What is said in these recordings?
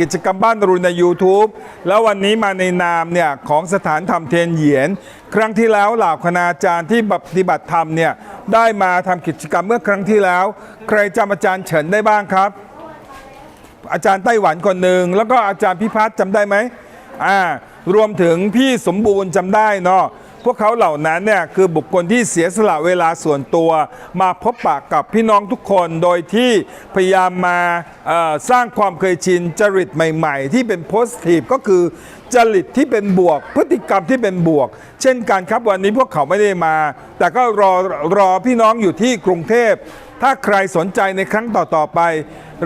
กิจกรรมบ้านรุนใน YouTube แล้ววันนี้มาในนามเนี่ยของสถานธรรมเทียนเหยียน ครั้งที่แล้วเหล่าคณาจารย์ที่ปฏิบัติธรรมเนี่ยได้มาทำกิจกรรมเมื่อครั้งที่แล้ว ใครจำอาจารย์เฉินได้บ้างครับ อาจารย์ไต้หวันคนหนึ่งแล้วก็อาจารย์พิพัฒน์จำได้ไหมอ่ารวมถึงพี่สมบูรณ์จำได้เนาะ พวกเขาเหล่านั้นเนี่ยคือบุคคลที่เสียสละเวลาส่วนตัว มาพบปะกับพี่น้องทุกคนโดยที่พยายามมาสร้างความเคยชินจริตใหม่ ๆ ที่เป็นโพสทีฟก็คือจริตที่เป็นบวก พฤติกรรมที่เป็นบวก เช่นกันครับวันนี้พวกเขาไม่ได้มา แต่ก็รอรอพี่น้องอยู่ที่กรุงเทพ ถ้าใครสนใจในครั้งต่อๆไป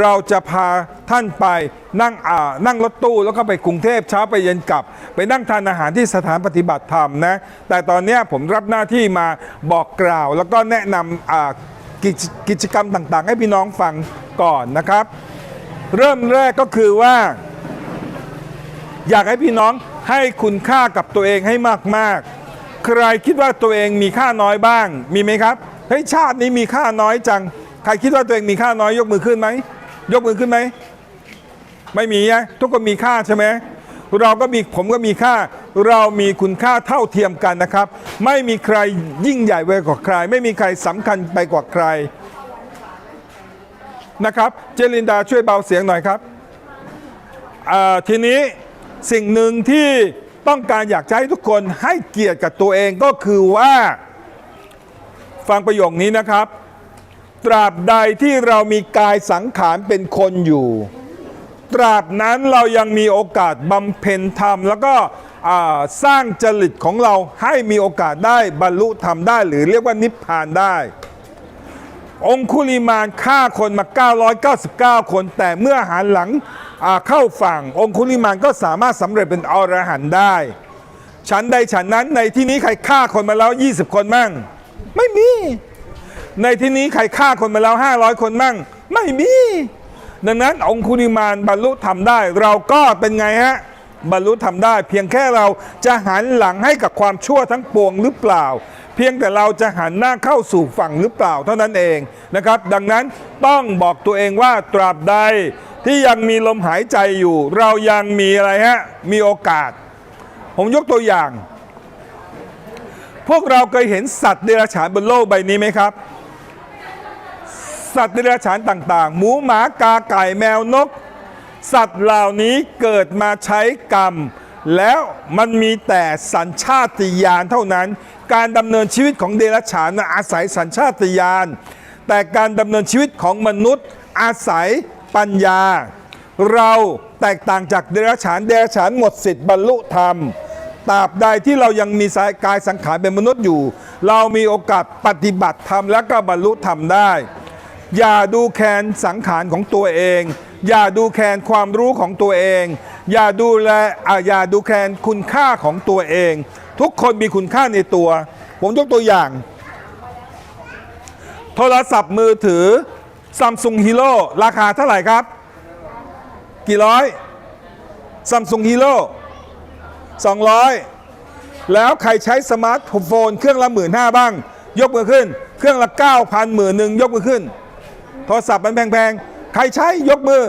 เราจะพาท่านไปนั่งอ่านั่งรถตู้แล้วก็ไปกรุงเทพเช้าไปเย็นกลับ ไปนั่งทานอาหารที่สถานปฏิบัติธรรมนะ แต่ตอนนี้ผมรับหน้าที่มาบอกกล่าว แล้วก็แนะนำอ่ากกิจกรรมต่างๆ ให้พี่น้องฟังก่อนนะครับ เริ่มแรกก็คือว่า อยากให้พี่น้องให้คุณค่ากับตัวเองให้มากๆ ใครคิดว่าตัวเองมีค่าน้อยบ้างมีไหมครับ เฮ้ยชาตินี้มีค่าน้อยจัง ใครคิดว่าตัวเองมีค่าน้อยยกมือขึ้นไหม ยกมือขึ้นไหม ไม่มีนะทุกคนมีค่าใช่ไหมเราก็มีผมก็มีค่า เรามีคุณค่าเท่าเทียมกันนะครับ ไม่มีใครยิ่งใหญ่ไปกว่าใคร ไม่มีใครสำคัญไปกว่าใครนะครับ เจลินดาช่วยเบาเสียงหน่อยครับทีนี้สิ่งหนึ่งที่ต้องการอยากจะให้ทุกคนให้เกียรติกับตัวเองก็คือว่า ฟังประโยคนี้นะครับ ตราบใดที่เรามีกายสังขารเป็นคนอยู่ ตราบนั้นเรายังมีโอกาสบำเพ็ญธรรม แล้วก็สร้างจริตของเราให้มีโอกาสได้บรรลุธรรมได้ หรือเรียกว่านิพพานได้ องคุลิมานฆ่าคนมา 999 คน แต่เมื่อหันหลังเข้าฝั่ง องคุลิมานก็สามารถสำเร็จเป็นอรหันต์ได้ฉันใดฉันนั้นในที่นี้ใครฆ่าคนมาแล้ว 20 คนมั่ง ไม่มี ในที่นี้ใครฆ่าคนมาแล้ว500คนมั่ง ไม่มี ดังนั้นองคุลิมานบรรลุธรรมได้ เราก็เป็นไงฮะบรรลุธรรมได้ เพียงแค่เราจะหันหลังให้กับความชั่วทั้งปวงหรือเปล่า เพียงแต่เราจะหันหน้าเข้าสู่ฝั่งหรือเปล่าเท่านั้นเองนะครับ ดังนั้นต้องบอกตัวเองว่าตราบใดที่ยังมีลมหายใจอยู่ เรายังมีอะไรฮะมีโอกาส ผมยกตัวอย่าง พวกเราเคยเห็นสัตว์เดรัจฉานบนโลกใบนี้ไหมครับ สัตว์เดรัจฉานต่าง ๆ หมูหมากาไก่แมวนก สัตว์เหล่านี้เกิดมาใช้กรรม แล้วมันมีแต่สัญชาติญาณเท่านั้น การดำเนินชีวิตของเดรัจฉานนะอาศัยสัญชาติญาณแต่การดำเนินชีวิตของมนุษย์อาศัยปัญญา เราแตกต่างจากเดรัจฉานเดรัจฉานหมดสิทธิ์บรรลุธรรม ตราบใดที่เรายังมีสายกายสังขารเป็นมนุษย์อยู่ เรามีโอกาสปฏิบัติธรรมและก็บรรลุธรรมได้ อย่าดูแคลนสังขารของตัวเอง อย่าดูแคลนความรู้ของตัวเอง อย่าดูแลอ่าอย่าดูแคลนคุณค่าของตัวเอง ทุกคนมีคุณค่าในตัว ผมยกตัวอย่าง โทรศัพท์มือถือ Samsung Hero ราคาเท่าไหร่ครับ กี่ร้อย Samsung Hero 200 แล้วใครใช้สมาร์ทโฟนเครื่องละหมื่นห้าบ้าง ยกมือขึ้น เครื่องละ 9,000หมื่นหนึ่งยกมือขึ้น โทรศัพท์มันแพงๆ ใครใช้ยกมือ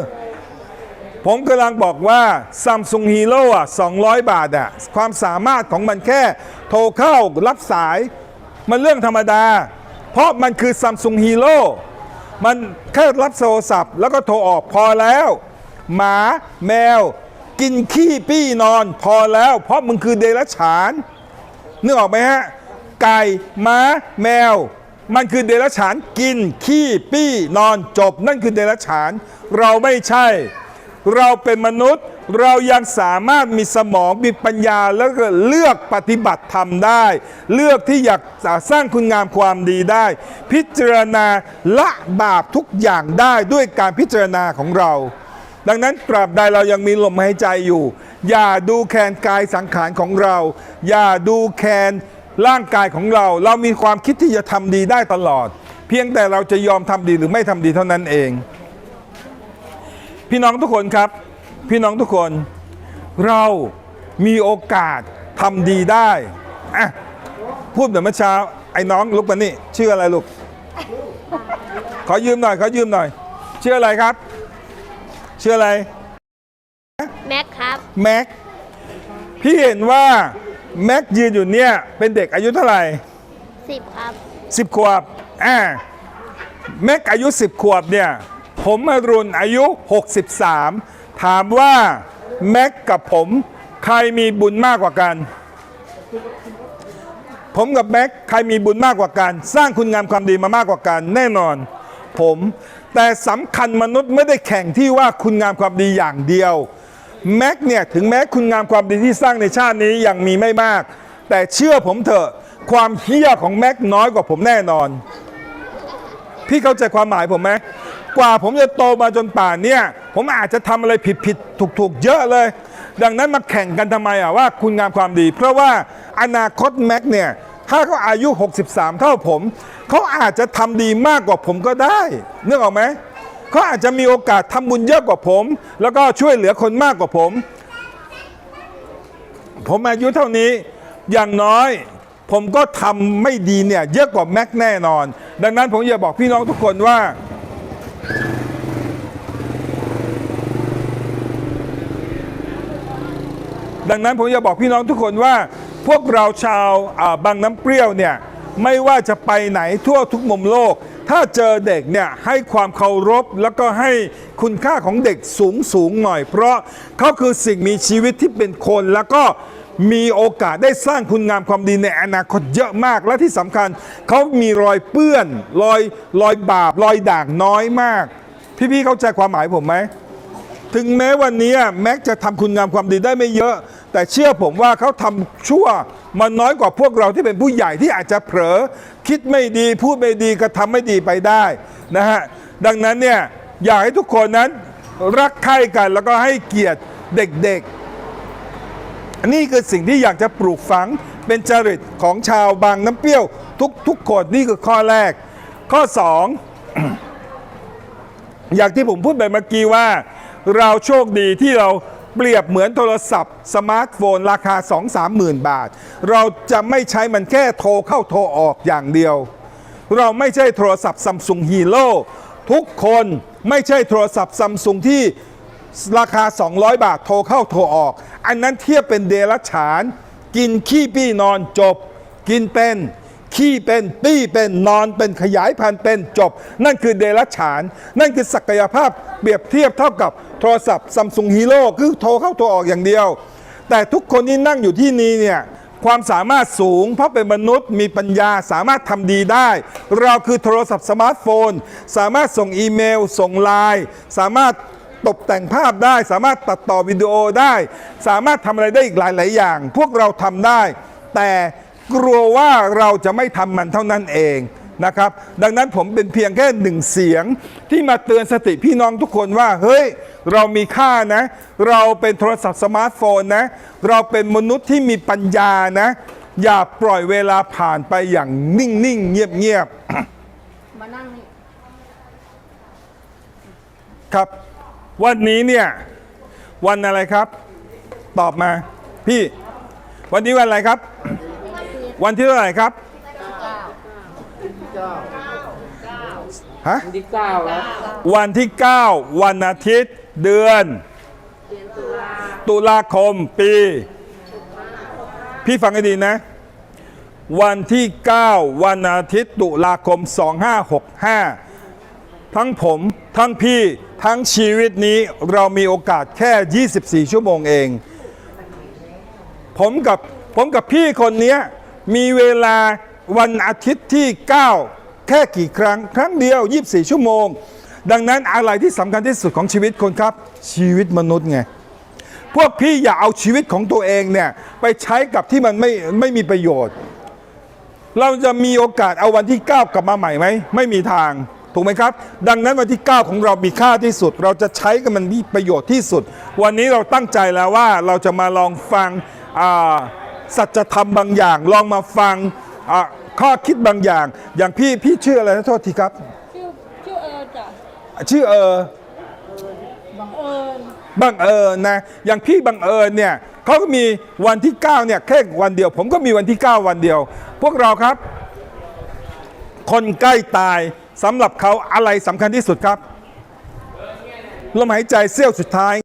ผมกำลังบอกว่า Samsung Hero อะ 200 บาทอะ ความสามารถของมันแค่ โทรเข้ารับสาย มันเรื่องธรรมดา เพราะมันคือ Samsung Hero มันแค่รับโทรศัพท์แล้วก็โทรออกพอแล้ว หมาแมว กินขี้ปี้นอนพอแล้ว เพราะมึงคือเดรัจฉานนึกออกไหมฮะ ไก่ม้า แมว มันคือเดรัจฉานกินขี้ปี้นอนจบ นั่นคือเดรัจฉาน เราไม่ใช่ เราเป็นมนุษย์เรายังสามารถมีสมองมีปัญญาแล้วก็เลือกปฏิบัติธรรมได้ เลือกที่อยากสร้างคุณงามความดีได้ พิจารณาละบาปทุกอย่างได้ด้วยการพิจารณาของเรา ดังนั้นตราบใดเรายังมีลมหายใจอยู่ อย่าดูแคลนกายสังขารของเรา อย่าดูแคลนร่างกายของเรา เรามีความคิดที่จะทำดีได้ตลอด เพียงแต่เราจะยอมทำดีหรือไม่ทำดีเท่านั้นเอง พี่น้องทุกคนครับ พี่น้องทุกคน เรามีโอกาสทำดีได้อะพูดเหมือนเมื่อเช้า ไอ้น้องลุกมานี่ชื่ออะไรลูก ขอยืมหน่อย ขอยืมหน่อย ชื่ออะไรครับ ชื่ออะไรม็กครับแม็กพี่เห็นว่าแม็กยืนอยู่เนี่ยเป็นเด็กอายุเท่าไหร่สิบครับสิบขวบอ่าแม็กอายุสิบขวบเนี่ยผมอรุณอายุ 63 ถามว่าแม็กกับผมใครมีบุญมากกว่ากัน ผมกับแม็กใครมีบุญมากกว่ากัน สร้างคุณงามความดีมามากกว่ากันแน่นอน ผม แต่สำคัญมนุษย์ไม่ได้แข่งที่ว่าคุณงามความดีอย่างเดียว แม็กเนี่ยถึงแม้คุณงามความดีที่สร้างในชาตินี้ยังมีไม่มาก แต่เชื่อผมเถอะความเฮี้ยของแม็กน้อยกว่าผมแน่นอน พี่เข้าใจความหมายผมไหมกว่าผมจะโตมาจนป่านเนี่ย ผมอาจจะทำอะไรผิดผิดถูกถูกเยอะเลย ดังนั้นมาแข่งกันทำไมอะว่าคุณงามความดี เพราะว่าอนาคตแม็กเนี่ย ถ้าเขาอายุ 63 เท่าผม เขาอาจจะทำดีมากกว่าผมก็ได้นึกออกไหมเขาอาจจะมีโอกาสทำบุญเยอะกว่าผม แล้วก็ช่วยเหลือคนมากกว่าผม ผมอายุเท่านี้อย่างน้อยผมก็ทำไม่ดีเนี่ยเยอะกว่าแม็กแน่นอน ดังนั้นผมอยากบอกพี่น้องทุกคนว่า ดังนั้นผมอยากบอกพี่น้องทุกคนว่า พวกเราชาวบางน้ำเปรี้ยวเนี่ยไม่ว่าจะไปไหนทั่วทุกมุมโลก ถ้าเจอเด็กเนี่ยให้ความเคารพแล้วก็ให้คุณค่าของเด็กสูงสูงหน่อย เพราะเขาคือสิ่งมีชีวิตที่เป็นคนแล้วก็มีโอกาสได้สร้างคุณงามความดีในอนาคตเยอะมากและที่สำคัญ เขามีรอยเปื้อน รอยรอยบาปรอยด่างน้อยมาก พี่ๆเข้าใจความหมายผมไหม ถึงแม้วันนี้แม็กจะทำคุณงามความดีได้ไม่เยอะ แต่เชื่อผมว่าเขาทำชั่วมันน้อยกว่าพวกเราที่เป็นผู้ใหญ่ที่อาจจะเผลอคิดไม่ดีพูดไม่ดีกระทำไม่ดีไปได้นะฮะดังนั้นเนี่ยอยากให้ทุกคนนั้นรักใคร่กันแล้วก็ให้เกียรติเด็กๆ นี่คือสิ่งที่อยากจะปลูกฝังเป็นจริตของชาวบางน้ำเปรี้ยว ทุกทุกคนนี่คือข้อแรก ข้อสองอย่างที่ผมพูดไปเมื่อกี้ว่า เราโชคดีที่เราเปรียบเหมือนโทรศัพท์ สมาร์ทโฟน ราคา 2-3หมื่นบาท เราจะไม่ใช้มันแค่โทรเข้าโทรออกอย่างเดียว เราไม่ใช่โทรศัพท์ซัมซุงฮีโร่ทุกคนไม่ใช่โทรศัพท์ซัมซุงที่ราคา 200 บาทโทรเข้าโทรออก อันนั้นเทียบเป็นเดรัจฉาน กินขี้ปี้นอนจบ กินเป็น ขี้เป็นปี้เป็นนอนเป็นขยายพันธุ์เป็นจบ นั่นคือเดรัจฉาน นั่นคือศักยภาพเปรียบเทียบเท่ากับโทรศัพท์ซัมซุงฮีโร่คือโทรเข้าโทรออกอย่างเดียว แต่ทุกคนที่นั่งอยู่ที่นี้เนี่ยความสามารถสูง เพราะเป็นมนุษย์มีปัญญาสามารถทำดีได้ เราคือโทรศัพท์สมาร์ทโฟน สามารถส่งอีเมล ส่งไลน์สามารถตกแต่งภาพได้ สามารถตัดต่อวิดีโอได้ สามารถทำอะไรได้อีกหลาย ๆ อย่าง พวกเราทำได้ แต่ กลัวว่าเราจะไม่ทำมันเท่านั้นเองนะครับ ดังนั้นผมเป็นเพียงแค่หนึ่งเสียงที่มาเตือนสติพี่น้องทุกคนว่า เฮ้ย เรามีค่านะ เราเป็นโทรศัพท์สมาร์ทโฟนนะ เราเป็นมนุษย์ที่มีปัญญานะ อย่าปล่อยเวลาผ่านไปอย่างนิ่งๆเงียบๆมานั่งนี่ครับ วันนี้เนี่ย วันอะไรครับ ตอบมา พี่ วันนี้วันอะไรครับ วันที่เท่าไหร่ครับฮะที่เก้าครับวันที่ 9 วันอาทิตย์เดือน ตุลาคมปี พี่ฟังให้ดีนะ วันที่ 9 วันอาทิตย์ตุลาคม 2565 ทั้งผมทั้งพี่ทั้งชีวิตนี้เรามีโอกาสแค่ 24 ชั่วโมงเอง ผมกับผมกับพี่คนเนี้ย มีเวลาวันอาทิตย์ที่ 9 แค่กี่ครั้ง ครั้งเดียว 24 ชั่วโมง ดังนั้นอะไรที่สำคัญที่สุดของชีวิตคนครับ ชีวิตมนุษย์ไงพวกพี่อย่าเอาชีวิตของตัวเองเนี่ยไปใช้กับที่มันไม่ไม่มีประโยชน์ เราจะมีโอกาสเอาวันที่ 9 กลับมาใหม่ไหมไม่มีทางถูกไหมครับ ดังนั้นวันที่ 9 ของเรามีค่าที่สุด เราจะใช้กับมันมีประโยชน์ที่สุด วันนี้เราตั้งใจแล้วว่าเราจะมาลองฟังอ่า สัจธรรมบางอย่าง ลองมาฟังอ่าข้อคิดบางอย่าง อย่างพี่พี่ชื่ออะไรนะโทษทีครับ ชื่อชื่อเอิญจ้ะชื่อเออบังเอิญบังเอิญนะ อย่างพี่บังเอิญเนี่ยเขาก็มีวันที่9เนี่ยแค่วันเดียว ผมก็มีวันที่ 9 วันเดียว พวกเราครับ คนใกล้ตายสำหรับเขาอะไรสำคัญที่สุดครับลมหายใจเสี้ยวสุดท้าย